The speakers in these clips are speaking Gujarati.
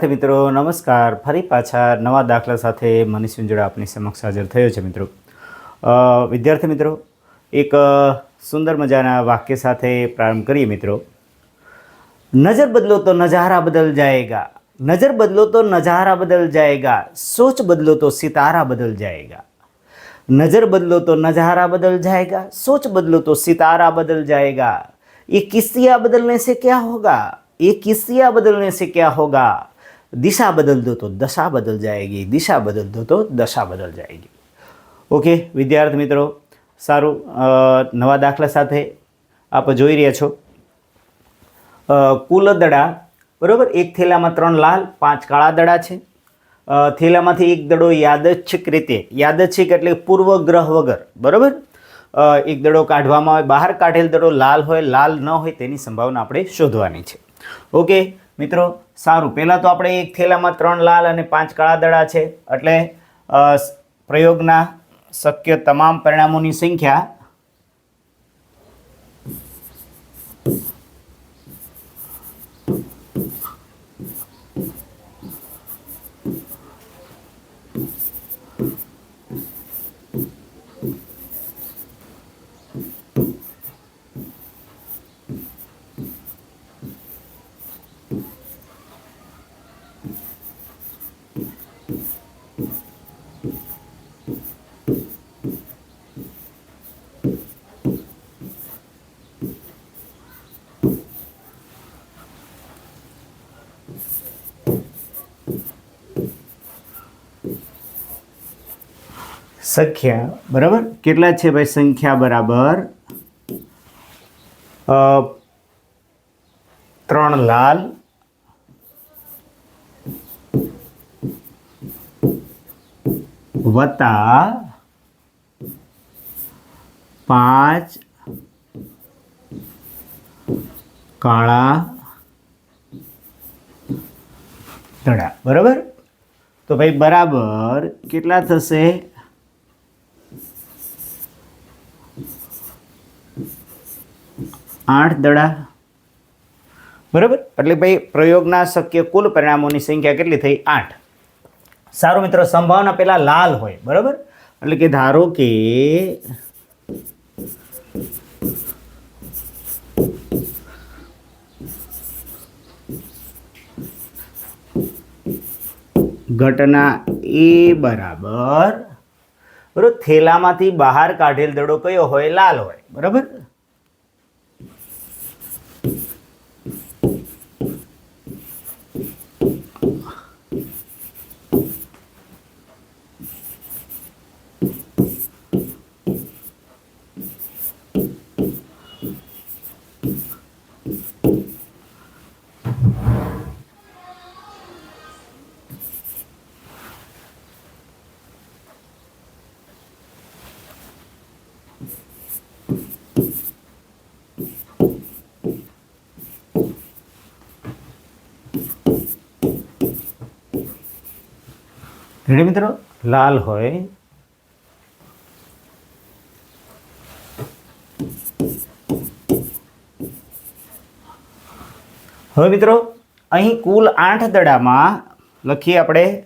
વિદ્યાર્થી મિત્રો નમસ્કાર ફરી પાછા નવા દાખલા સાથે મનીષ વિંજોડા આપની સમક્ષ હાજર થયો છે મિત્રો અ, વિદ્યાર્થી મિત્રો એક અ, સુંદર મજાના વાક્ય સાથે પ્રારંભ કરીએ મિત્રો નજર બદલો તો નજારા બદલ જાયેગા નજર બદલો તો નજારા બદલ જાયેગા સોચ બદલો તો સિતારા બદલ જાયેગા नजर बदलो तो नजारा बदल जाएगा सोच बदलो तो सितारा बदल जाएगा ये किस्तियाँ बदलने से क्या होगा ये किस्तियाँ बदलने से क्या होगा दिशा बदल दो तो दशा बदल जाएगी दिशा बदल दो तो दशा बदल जाएगी ઓકે વિદ્યાર્થી મિત્રો સારું અ, નવા દાખલા સાથે આપ જોઈ રહ્યા છો અ, કુલ દડા બરાબર એક થેલામાં ત્રણ લાલ પાંચ કાળા દડા છે અ, થેલામાંથી એક દડો યાદચ્છિક રીતે યાદચ્છિક એટલે પૂર્વગ્રહ વગર બરાબર અ, એક દડો કાઢવામાં આવે બહાર કાઢેલ દડો લાલ હોય લાલ ન હોય તેની સંભાવના આપણે શોધવાની છે ઓકે મિત્રો, સારું. પહેલાં તો આપણે એક થેલામાં ત્રણ લાલ અને પાંચ કાળા દડા છે. એટલે પ્રયોગના શક્ય તમામ પરિણામોની સંખ્યા સંખ્યા બરાબર? કેટલા છે ભાઈ સંખ્યા બરાબર? ત્રણ લાલ. વત્તા પાંચ, કાળા દડા બરાબર? તો ભાઈ બરાબર કેટલા થશે? આઠ દડા બરાબર? એટલે ભાઈ પ્રયોગના શક્ય કુલ પરિણામોની સંખ્યા કેટલી થઈ? આઠ. સારું મિત્રો, સંભાવના પહેલાં લાલ હોય, બરાબર? એટલે કે ધારો કે ઘટના એ બરાબર. બરાબર? થેલામાંથી બહાર કાઢેલ દડો કયો હોય? લાલ હોય. બરાબર? રેડી મિત્રો? લાલ હોય. હવે મિત્રો અહીં કુલ આઠ દડામાં લખીએ આપણે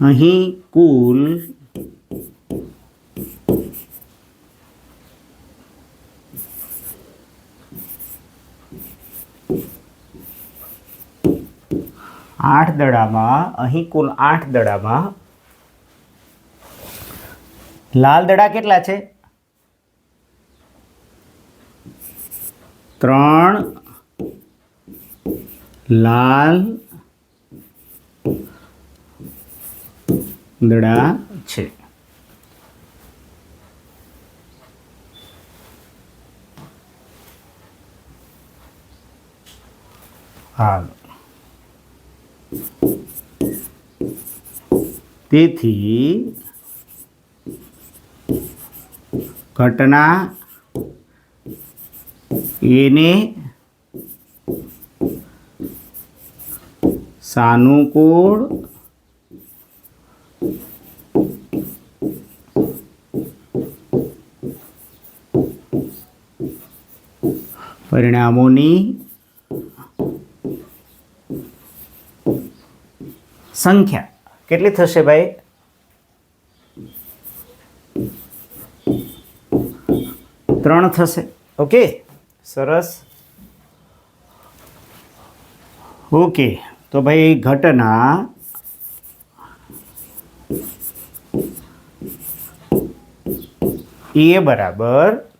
અહીં કુલ આઠ દડામાં અહીં કુલ આઠ દડામાં લાલ દડા કેટલા છે? ત્રણ લાલ દડા છે હાલ તેથી ઘટના એને સાનુકૂળ પરિણામોની સંખ્યા કેટલી થશે ભાઈ? ત્રણ થશે. ઓકે? સરસ. ઓકે. તો ભાઈ ઘટના એ બરાબર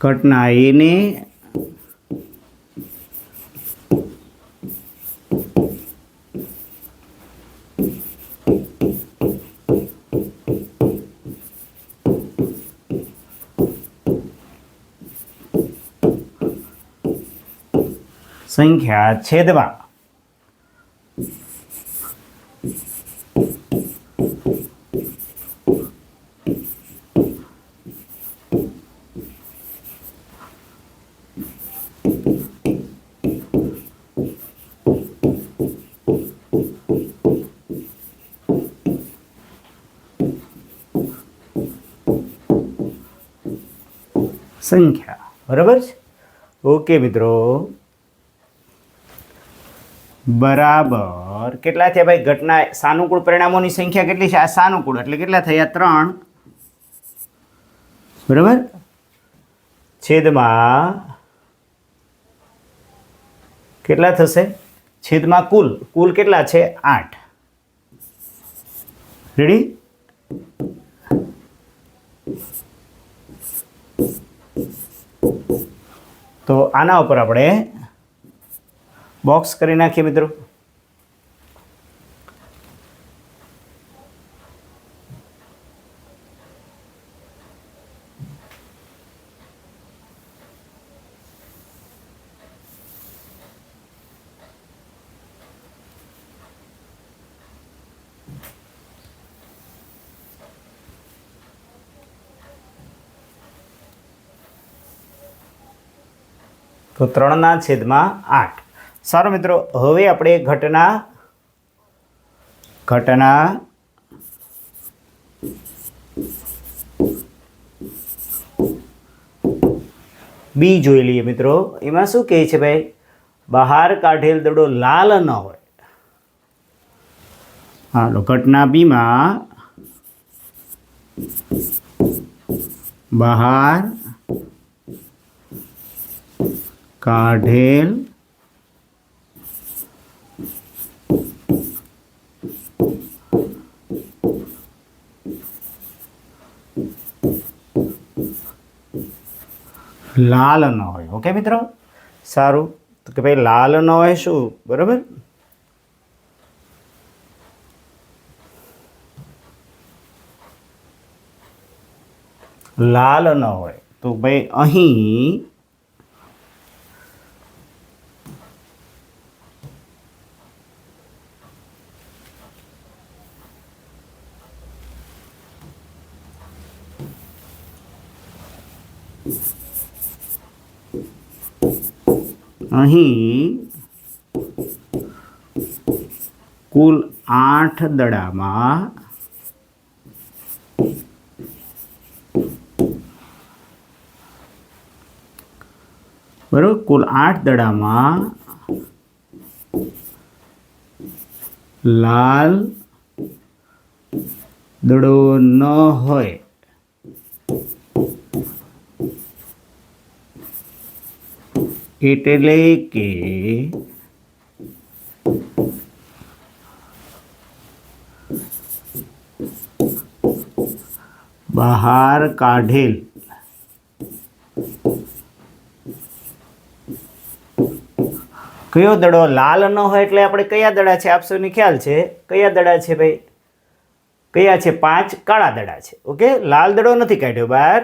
ઘટના એને સંખ્યા છેદમાં સંખ્યા. બરાબર છે? ઓકે મિત્રો. બરાબર. કેટલા થયા ભાઈ? ઘટના સાનુકૂળ પરિણામોની સંખ્યા કેટલી છે? આ સાનુકૂળ એટલે કેટલા થયા? ત્રણ. બરાબર? છેદમાં કેટલા થશે? છેદમાં કુલ. કુલ કેટલા છે? આઠ. રેડી તો આના ઉપર આપણે બોક્સ કરી નાખીએ મિત્રો. તો ત્રણના છેદમાં આઠ. સારું મિત્રો, હવે આપણે ઘટના ઘટના બી જોઈ લઈએ મિત્રો. એમાં શું કહે છે ભાઈ? બહાર કાઢેલ દડો લાલ ન હોય. હાલો ઘટના બીમાં બહાર કાઢેલ. લાલ ન હોય. ઓકે મિત્રો? સારું. તો કે ભાઈ લાલ ન હોય શું? બરાબર? લાલ ન હોય. તો ભાઈ અહીં અહીં કુલ આઠ દડામાં બરોબર કુલ આઠ દડામાં લાલ દડો ન હોય. એટલે કે બહાર કાઢેલ કયો દડો લાલ ન હોય એટલે આપણે કયા દડા છે? આપશોને ખ્યાલ છે? કયા દડા છે ભાઈ? કયા છે? પાંચ કાળા દડા છે. ઓકે? લાલ દડો નથી કાઢ્યો બહાર.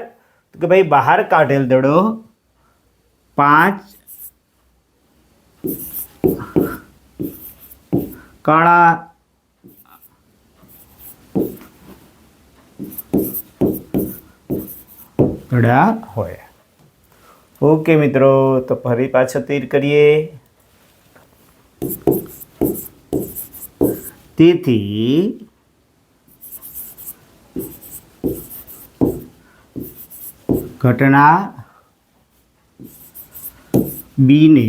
કે ભાઈ બહાર કાઢેલ દડો પાંચ કાળા ઘડા હોય. ઓકે મિત્રો તો ફરી પાછો તીર કરીએ. તેથી ઘટના બીને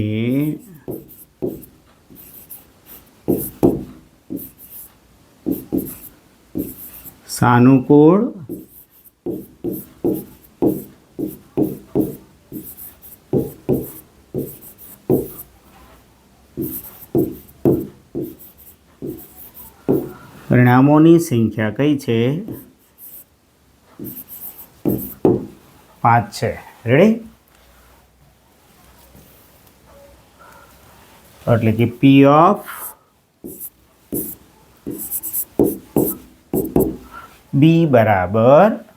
સાનુકૂળ પરિણામોની સંખ્યા કઈ છે? પાંચ છે. રેડી એટલે કે પી ઓફ બી બરાબર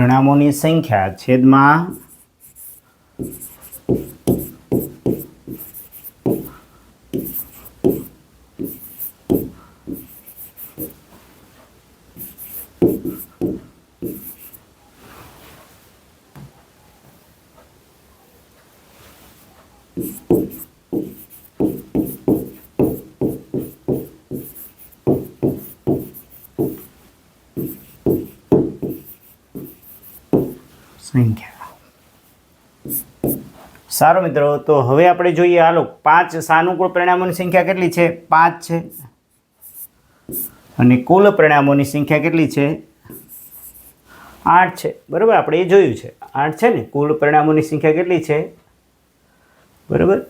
પરિણામોની સંખ્યા છેદમાં સંખ્યા. સારો મિત્રો, તો હવે આપણે જોઈએ હાલો, પાંચ સાનુકૂળ પરિણામોની સંખ્યા કેટલી છે? પાંચ છે. અને કુલ પરિણામોની સંખ્યા કેટલી છે? આઠ છે. બરાબર, આપણે એ જોયું છે. આઠ છે ને, કુલ પરિણામોની સંખ્યા કેટલી છે? બરાબર?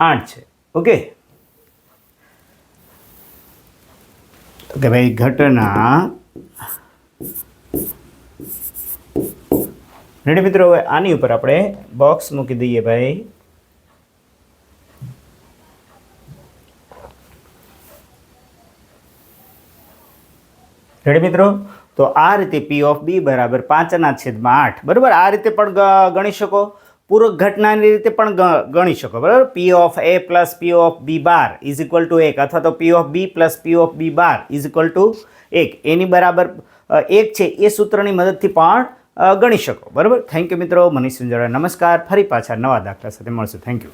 આઠ છે. ઓકે? કે ભાઈ, ઘટના રેડી મિત્રો, હવે આની ઉપર આપણે બોક્સ મૂકી દઈએ ભાઈ. રેડી મિત્રો? તો આ રીતે પી ઓફ બી બરાબર પાંચના છેદમાં આઠ. બરાબર? આ રીતે પણ ગણી શકો. પૂરક ઘટનાની રીતે પણ ગણી શકો. બરાબર? P of A plus P of B bar is equal to એક. અથવા તો P of B plus P of B bar is equal to એક. એની બરાબર એક છે એ સૂત્રની મદદથી પણ ગણી શકો. બરાબર? થેન્ક યુ મિત્રો. મનીષ સુંજરા નમસ્કાર. ફરી પાછા નવા દાખલા સાથે મળશું. Thank you